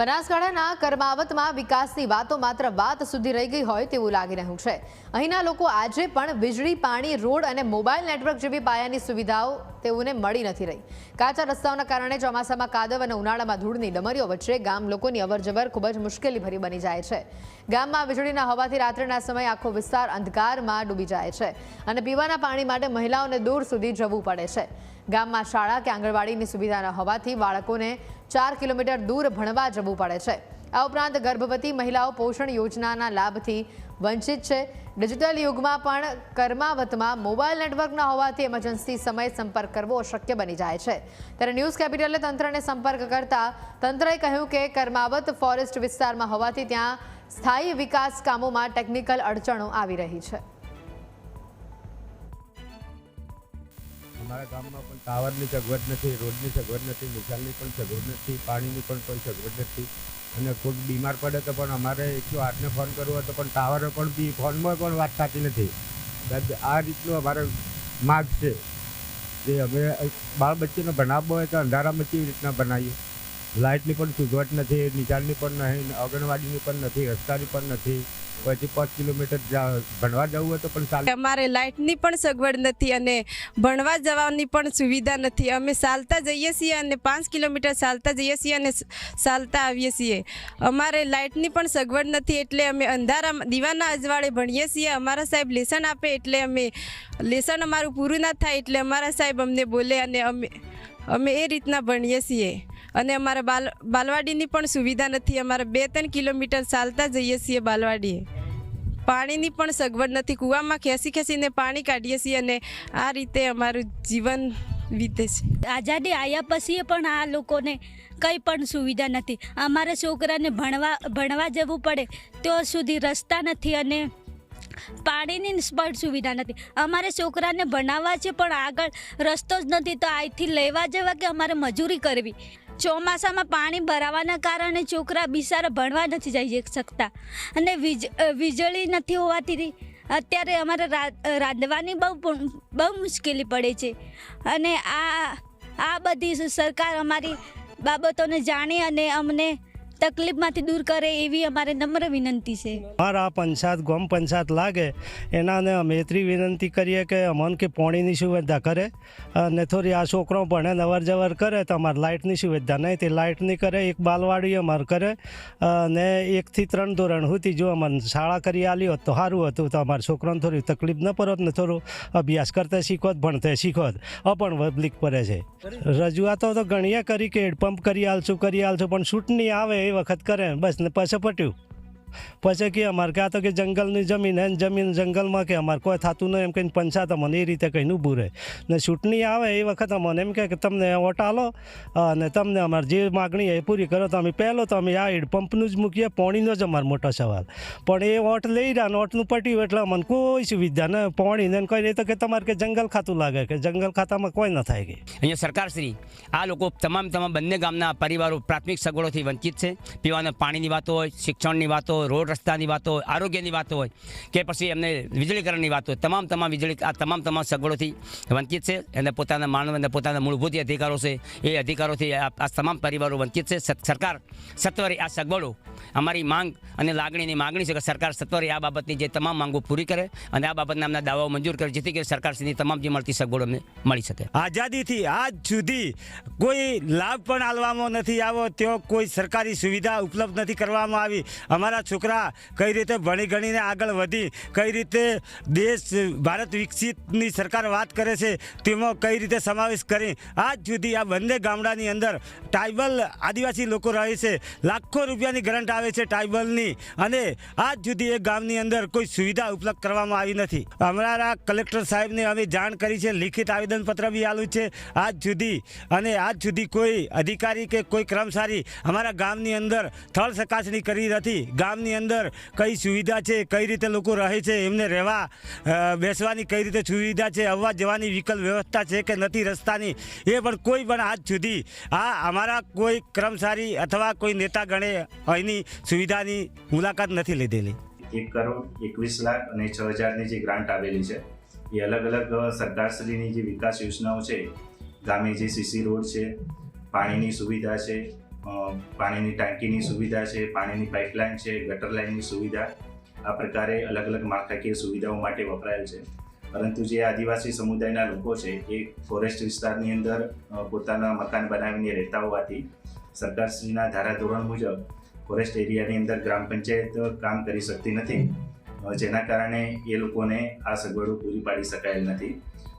બનાસકાંઠાના કર્માવતમાં વિકાસની વાતો માત્ર વાત સુધી રહી ગઈ હોય તેવું લાગી રહ્યું છે. અહીંના લોકો આજે પણ વીજળી, પાણી, રોડ અને મોબાઈલ નેટવર્ક જેવી પાયાની સુવિધાઓ તેઓને મળી નથી રહી. કાચા રસ્તાઓના કારણે ચોમાસામાં કાદવ અને ઉનાળામાં ધૂળની ડમરીઓ વચ્ચે ગામ લોકોની અવરજવર ખૂબ જ મુશ્કેલી ભરી બની જાય છે. ગામમાં વીજળીના હોવાથી રાત્રિના સમયે આખો વિસ્તાર અંધકારમાં ડૂબી જાય છે અને પીવાના પાણી માટે મહિલાઓને દૂર સુધી જવું પડે છે. ગામમાં શાળા કે આંગણવાડીની સુવિધા ન હોવાથી બાળકોને ચાર કિલોમીટર દૂર ભણવા જવું પડે છે. આ ઉપરાંત ગર્ભવતી મહિલાઓ પોષણ યોજનાના લાભથી વંચિત છે. ડિજિટલ યુગમાં પણ કર્માવતમાં મોબાઈલ નેટવર્ક ન હોવાથી એમરજન્સી સમયે સંપર્ક કરવો અશક્ય બની જાય છે. ત્યારે ન્યૂઝ કેપિટલે તંત્રને સંપર્ક કરતા તંત્રએ કહ્યું કે કર્માવત ફોરેસ્ટ વિસ્તારમાં હોવાથી ત્યાં સ્થાયી વિકાસ કામોમાં ટેકનિકલ અડચણો આવી રહી છે. અમારા ગામમાં પણ ટાવરની સગવડ નથી, રોડની સગવડ નથી નિકાલની પણ સગવડ નથી, પાણીની પણ કોઈ સગવડ નથી. અને કોઈ બીમાર પડે તો પણ અમારે એકસો આઠને ફોન કરવો હતો પણ ટાવર પણ બી ફોનમાં પણ વાત થતી નથી. આ રીતનું અમારે માગ છે. જે અમે બાળ બચ્ચેને ભણાવવો હોય તો અંધારામાં કેવી રીતના બનાવીએ? લાઇટની પણ સગવડ નથી નિકાલની પણ નહીં આંગણવાડીની પણ નથી, રસ્તાની પણ નથી. પછી પાંચ કિલોમીટર ભણવા જવું હોય તો પણ ચાલે અમારે લાઇટની પણ સગવડ નથી અને ભણવા જવાની પણ સુવિધા નથી. અમે ચાલતા જઈએ છીએ અને પાંચ કિલોમીટર ચાલતા જઈએ છીએ અને ચાલતા આવીએ છીએ. અમારે લાઇટની પણ સગવડ નથી એટલે અમે અંધારા દીવાના અજવાળે ભણીએ છીએ. અમારા સાહેબ લેસન આપે એટલે અમે લેસન અમારું પૂરું ના થાય એટલે અમારા સાહેબ અમને બોલે અને અમે અમે એ રીતના ભણીએ છીએ. અને અમારા બાલ, બાલવાડીની પણ સુવિધા નથી. અમારે બે ત્રણ કિલોમીટર ચાલતા જઈએ છીએ બાલવાડીએ. પાણીની પણ સગવડ નથી. કૂવામાં ખેંચી ખેંચીને પાણી કાઢીએ છીએ અને આ રીતે અમારું જીવન વીતે છે. આઝાદી આવ્યા પછી પણ આ લોકોને કંઈ પણ સુવિધા નથી. અમારા છોકરાને ભણવા ભણવા જવું પડે તો સુધી રસ્તા નથી અને પાણીની પણ સુવિધા નથી. અમારે છોકરાને ભણાવવા છે, પણ આગળ રસ્તો જ નથી, તો અહીંથી લેવા જવા કે અમારે મજૂરી કરવી? ચોમાસામાં પાણી ભરાવાના કારણે છોકરા બિચારા ભણવા નથી જઈ શકતા. અને વીજ વીજળી નથી હોવાથી અત્યારે અમારે રાંધવાની બહુ બહુ મુશ્કેલી પડે છે. અને આ આ બધી સરકાર અમારી બાબતોને જાણે અને અમને તકલીફમાંથી દૂર કરે એવી અમારે નમ્ર વિનંતી છે. અમારા પંચાયત, ગોમ પંચાયત લાગે, એનાને અમે એટલી વિનંતી કરીએ કે અમને કે પાણીની સુવિધા કરે અને થોડી આ છોકરો ભણે અવર જવર કરે તો અમારે લાઇટની સુવિધા નહીં, તે લાઇટની કરે, એક બાલવાડી અમારે કરે અને એકથી ત્રણ ધોરણ સુધી જો અમારે શાળા કરી આલી હોત તો સારું હતું, તો અમારા છોકરાને થોડી તકલીફ ન પડત ને થોડું અભ્યાસ કરતા શીખોત, ભણતા શીખોત અપણ પબ્લિક પડે છે. રજૂઆતો તો ઘણીએ કરી કે હેડપંપ કરી આલશું કરી આલશું, પણ છૂટની આવે વખત કરે બસ ને પાછું પટ્યું. પછી કે અમારે ક્યાં તો કે જંગલની જમીન હે જમીન જંગલમાં કે અમારે કોઈ થતું નહીં, એમ કહીને પંચાયત અમને એ રીતે કહીને ઊભું રહે. ને ચૂંટણી આવે એ વખત અમને એમ કહે કે તમને વોટ આલો, અને તમને અમારે જે માગણી એ પૂરી કરો. તો અમે પહેલો તો અમે આ હેડપંપનું જ મૂકીએ, પાણીનો જ અમારો મોટો સવાલ. પણ એ વોટ લઈ રહ્યા ઓટનું પટ્યું એટલે અમને કોઈ સુવિધા ને, પાણી ને કોઈ નહીં તો કે તમારે કે જંગલ ખાતું લાગે કે જંગલ ખાતામાં કોઈ ન થાય કે. અહીંયા સરકારશ્રી, આ લોકો તમામ તમામ બંને ગામના પરિવારો પ્રાથમિક સગવડોથી વંચિત છે. પીવાના પાણીની વાતો હોય, શિક્ષણની વાતો રોડ રસ્તાની વાતો આરોગ્યની વાતો હોય, કે પછી એમને વીજળીકરણની વાતો હોય, તમામ તમામ વીજળી, આ તમામ તમામ સગવડોથી વંચિત છે અને પોતાના માનવ અને પોતાના મૂળભૂત અધિકારો છે, એ અધિકારોથી આ તમામ પરિવારો વંચિત છે. સરકાર સત્વરે આ સગવડો, અમારી માંગ અને લાગણીની માગણી છે કે સરકાર સત્વરે આ બાબતની જે તમામ માંગો પૂરી કરે અને આ બાબતના એમના દાવાઓ મંજૂર કરે, જેથી કરી સરકારશ્રીની તમામ જે મળતી સગવડો અમને મળી શકે. આઝાદીથી આજ સુધી કોઈ લાભ પણ આલવામાં નથી આવ્યો તેઓ કોઈ સરકારી સુવિધા ઉપલબ્ધ નથી કરવામાં આવી. અમારા છોકરા કઈ રીતે ભણી ગણીને આગળ વધી, કઈ રીતે દેશ, ભારત વિકસિતની સરકાર વાત કરે છે, તેમાં કઈ રીતે સમાવેશ કરી. આજ સુધી આ બંને ગામડાની અંદર ટ્રાઇબલ આદિવાસી લોકો રહે છે, લાખો રૂપિયાની ગ્રાન્ટ આવે છે ટ્રાઇબલની અને આજ સુધી એ ગામની અંદર કોઈ સુવિધા ઉપલબ્ધ કરવામાં આવી નથી. અમારા કલેક્ટર સાહેબને અમે જાણ કરી છે, લિખિત આવેદનપત્ર બી આલું છે, આજ સુધી, અને આજ સુધી કોઈ અધિકારી કે કોઈ કર્મચારી અમારા ગામની અંદર સ્થળ ચકાસણી કરી નથી. ગામની અંદર કઈ સુવિધા છે, કઈ રીતે લોકો રહે છે, એમને રહેવા બેસવાની કઈ રીતે સુવિધા છે, આવવા જવાની વિકલ્પ વ્યવસ્થા છે કે નથી રસ્તાની, એ પણ કોઈ પણ આજ સુધી આ અમારા કોઈ કર્મચારી અથવા કોઈ નેતા ગણે અહીંની સુવિધાની મુલાકાત નથી લીધેલી. એક કરોડ એકવીસ લાખ અને છ હજારની જે ગ્રાન્ટ આવેલી છે, એ અલગ અલગ સરકારશ્રીની જે વિકાસ યોજનાઓ છે, ગામે જે સીસી રોડ છે, પાણીની સુવિધા છે પાણીની ટાંકીની સુવિધા છે, પાણીની પાઇપલાઇન છે, ગટર લાઇનની સુવિધા. આ પ્રકારે અલગ અલગ માળખાકીય સુવિધાઓ માટે વપરાયેલ છે. પરંતુ જે આદિવાસી સમુદાયના લોકો છે, એ ફોરેસ્ટ વિસ્તારની અંદર પોતાના મકાન બનાવીને રહેતા હોવાથી સરકારશ્રીના ધારાધોરણ મુજબ ફોરેસ્ટ એરિયાની અંદર ગ્રામ પંચાયત કામ કરી શકતી નથી. જેના કારણે એ લોકોને આ સગવડો પૂરી પાડી શકાયેલ નથી.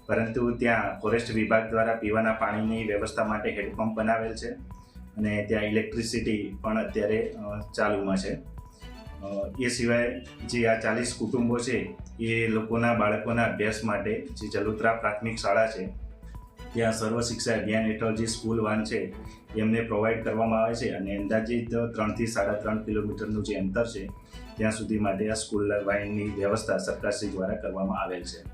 પરંતુ ત્યાં ફોરેસ્ટ વિભાગ દ્વારા પીવાના પાણીની વ્યવસ્થા માટે હેડપંપ બનાવેલ છે. અને ત્યાં ઇલેક્ટ્રિસિટી પણ અત્યારે ચાલુમાં છે. એ સિવાય જે આ ચાલીસ કુટુંબો છે, એ લોકોના બાળકોના અભ્યાસ માટે જે જલોત્રા પ્રાથમિક શાળા છે, ત્યાં સર્વ શિક્ષા અભિયાન હેઠળ જે સ્કૂલ વાન છે, એમને પ્રોવાઈડ કરવામાં આવે છે અને અંદાજિત ત્રણથી સાડા ત્રણ કિલોમીટરનું જે અંતર છે, ત્યાં સુધી માટે આ સ્કૂલ વાઇનની વ્યવસ્થા સરકારશ્રી દ્વારા કરવામાં આવેલ છે.